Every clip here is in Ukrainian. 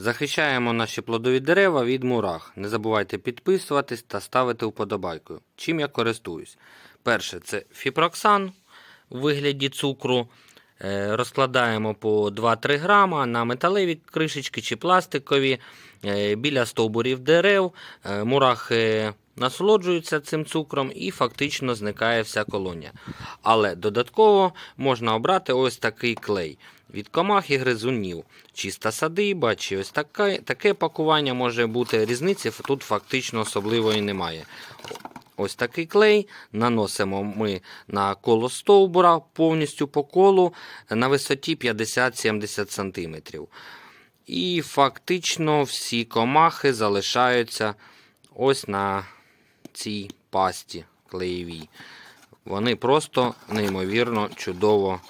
Захищаємо наші плодові дерева від мурах. Не забувайте підписуватись та ставити вподобайку. Чим я користуюсь? Перше, це фіпроксан у вигляді цукру. Е, Розкладаємо по 2-3 грама на металеві кришечки чи пластикові е, біля стовбурів дерев. Е, Мурахи насолоджуються цим цукром і фактично зникає вся колонія. Але додатково можна обрати ось такий клей від комах і гризунів. Чиста садиба, чи ось таке, таке пакування може бути. Різниці тут фактично особливої немає. Ось такий клей наносимо ми на коло стовбура повністю по колу на висоті 50-70 см. І фактично всі комахи залишаються ось на цій пасті клеєвій. Вони просто неймовірно чудово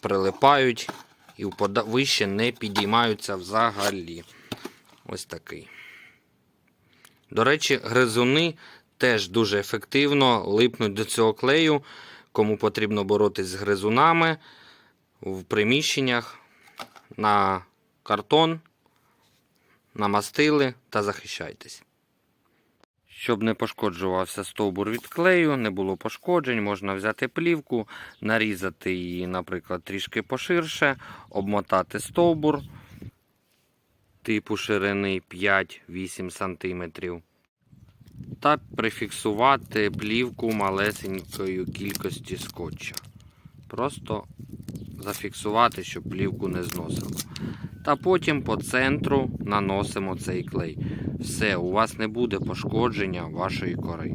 прилипають і вище не підіймаються взагалі. Ось такий. До речі, гризуни теж дуже ефективно липнуть до цього клею. Кому потрібно боротись з гризунами в приміщеннях на картон, намастили та захищайтесь. Щоб не пошкоджувався стовбур від клею, не було пошкоджень, можна взяти плівку, нарізати її, наприклад, трішки поширше, обмотати стовбур типу ширини 5-8 см та прифіксувати плівку малесенькою кількості скотча. Просто зафіксувати, щоб плівку не зносило. Та потім по центру наносимо цей клей. Все, у вас не буде пошкодження вашої кори.